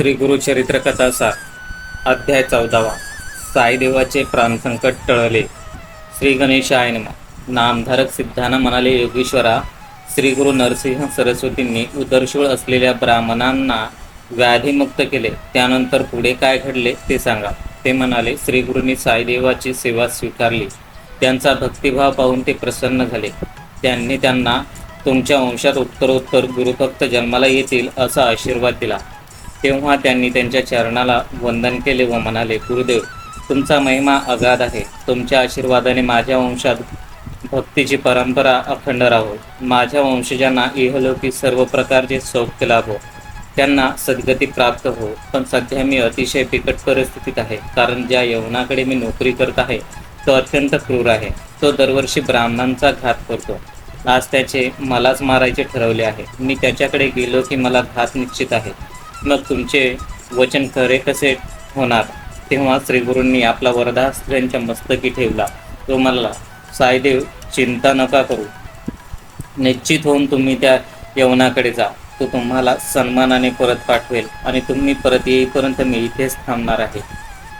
श्री गुरुचरित्र कथासार अध्याय चौदावा. साईदेवाचे प्राणसंकट टळले. श्री गणेशाय नमः. नामधारक सिद्धांना म्हणाले योगेश्वरा श्री गुरु नरसिंह सरस्वतींनी उदरशूळ असलेल्या ब्राह्मणांना व्याधीमुक्त केले. त्यानंतर पुढे काय घडले ते सांगा. ते म्हणाले श्री गुरूंनी साईदेवाची सेवा स्वीकारली. त्यांचा भक्तिभाव पाहून ते प्रसन्न झाले. त्यांनी त्यांना तुमच्या वंशात उत्तरोत्तर गुरुभक्त जन्माला येतील असा आशीर्वाद दिला. तेव्हा त्यांनी त्यांच्या चरणाला वंदन केले व म्हणाले गुरुदेव तुमचा महिमा अगाध आहे. तुमच्या आशीर्वादाने माझ्या वंशात भक्तीची परंपरा अखंड राहो. माझ्या वंशजांना इहलोकी सर्व प्रकारचे सौख्य लाभो. त्यांना सद्गती प्राप्त हो. पण सध्या मी अतिशय बिकट परिस्थितीत आहे. कारण ज्या यवनाकडे मी नोकरी करत आहे तो अत्यंत क्रूर आहे. तो दरवर्षी ब्राह्मणांचा घात करतो. आज त्याचे मलाच मारायचे ठरवले आहे. मी त्याच्याकडे गेलो की मला घात निश्चित आहे. मग तुमचे वचन खरे कसे होणार? तेव्हा श्रीगुरूंनी आपला वरदास त्यांच्या मस्तकी ठेवला. तो म्हणला साईदेव चिंता नका करू. निश्चित होऊन तुम्ही त्या यवनाकडे जा. तो तुम्हाला सन्मानाने परत पाठवेल आणि तुम्ही परत येईपर्यंत मी इथेच थांबणार आहे.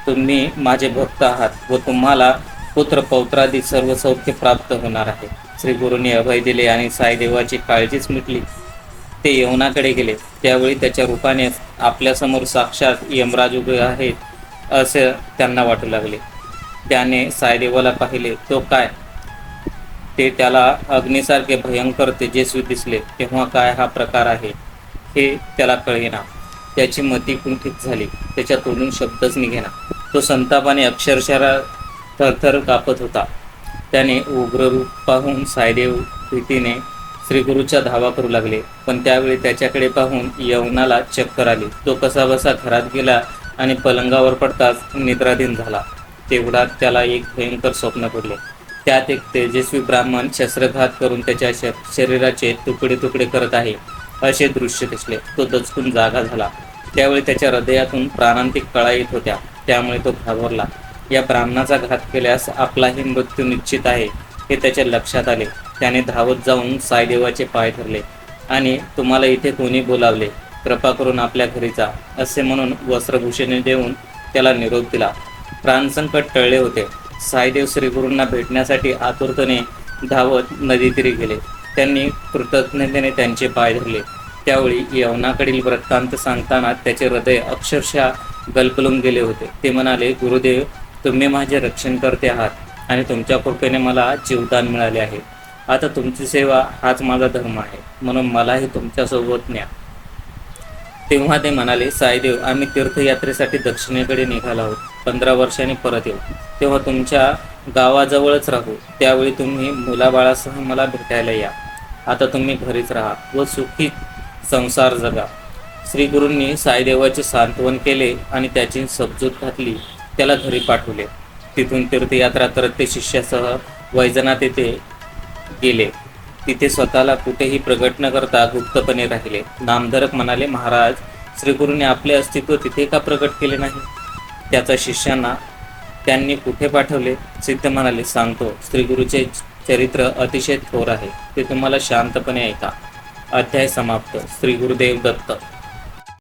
तुम्ही माझे भक्त आहात व तुम्हाला पुत्र पौत्रादी सर्व सौख्य प्राप्त होणार आहे. श्री गुरूंनी अभय दिले आणि साईदेवाची काळजीच मिटली. ते यवनाकडे गेले. त्यावेळी त्याच्या रूपाने आपल्यासमोर साक्षात यमराज उभे आहेत असे त्यांना वाटू लागले. त्याने सायदेवाला पाहिले तो काय? ते त्याला अग्नीसारखे भयंकर तेजस्वी दिसले. तेव्हा काय हा प्रकार आहे? हे त्याला कळेना. त्याची मती कुंठित झाली. त्याच्या तोंडून शब्दच निघेना. तो संतापाने अक्षरशः थरथर कापत होता. त्याने उग्र रूप पाहून सायदेव भीतीने श्रीगुरूच्या धावा करू लागले. पण त्यावेळी त्याच्याकडे पाहून यवनाला चक्कर आली. तो कसा बसा घरात गेला आणि पलंगावर पडताच निद्राधीन झाला. तेवढ्यात त्याला एक भयंकर स्वप्न पडले. त्यात एक तेजस्वी ब्राह्मण शस्त्रघात करून त्याच्या श- शरीराचे तुकडे तुकडे करत आहे असे दृश्य दिसले. तो दचकून जागा झाला. त्यावेळी त्याच्या हृदयातून प्राणांतिक कळा येत होत्या. त्यामुळे तो घाबरला. या ब्राह्मणाचा घात केल्यास आपलाही मृत्यू निश्चित आहे हे त्याच्या लक्षात आले. त्याने धावत जाऊन साईदेवाचे पाय धरले आणि तुम्हाला इथे कोणी बोलावले? कृपा करून आपल्या घरी जा असे म्हणून वस्त्रभूषणे देऊन त्याला निरोप दिला. प्राणसंकट टळले होते. साईदेव श्रीगुरूंना भेटण्यासाठी आतुरतेने धावत नदीतीरी गेले. त्यांनी कृतज्ञतेने त्यांचे पाय धरले. त्यावेळी यवनाकडील वृत्तांत सांगताना त्याचे हृदय अक्षरशः गलपलून गेले होते. ते म्हणाले गुरुदेव तुम्ही माझे रक्षण करते आहात आणि तुमच्या कृपेने मला जीवदान मिळाले आहे. आता तुमची सेवा हाच माझा धर्म आहे. म्हणून मलाही तुमच्यासोबत न्या. तेव्हा ते म्हणाले साईदेव आम्ही तीर्थयात्रेसाठी दक्षिणेकडे निघालो आहोत. पंधरा वर्षांनी परत येऊ. तेव्हा तुमच्या गावाजवळच राहू. त्यावेळी तुम्ही मुलाबाळासह मला भेटायला या. आता तुम्ही घरीच राहा व सुखी संसार जगा. श्री गुरूंनी साईदेवाचे सांत्वन केले आणि त्याची समजूत घातली. त्याला घरी पाठवले. तिथून तीर्थयात्रा करत ते शिष्यासह वैजनाथ येथे गेले. तिथे स्वतःला कुठेही प्रगट न करता गुप्तपणे राहिले. नामधारक म्हणाले महाराज श्रीगुरूंनी आपले अस्तित्व तिथे का प्रगट केले नाही? त्याचा शिष्यांना त्यांनी कुठे पाठवले? सिद्ध म्हणाले सांगतो श्रीगुरूचे चरित्र अतिशय थोर आहे. ते तुम्हाला शांतपणे ऐका. अध्याय समाप्त. श्री गुरुदेव दत्त.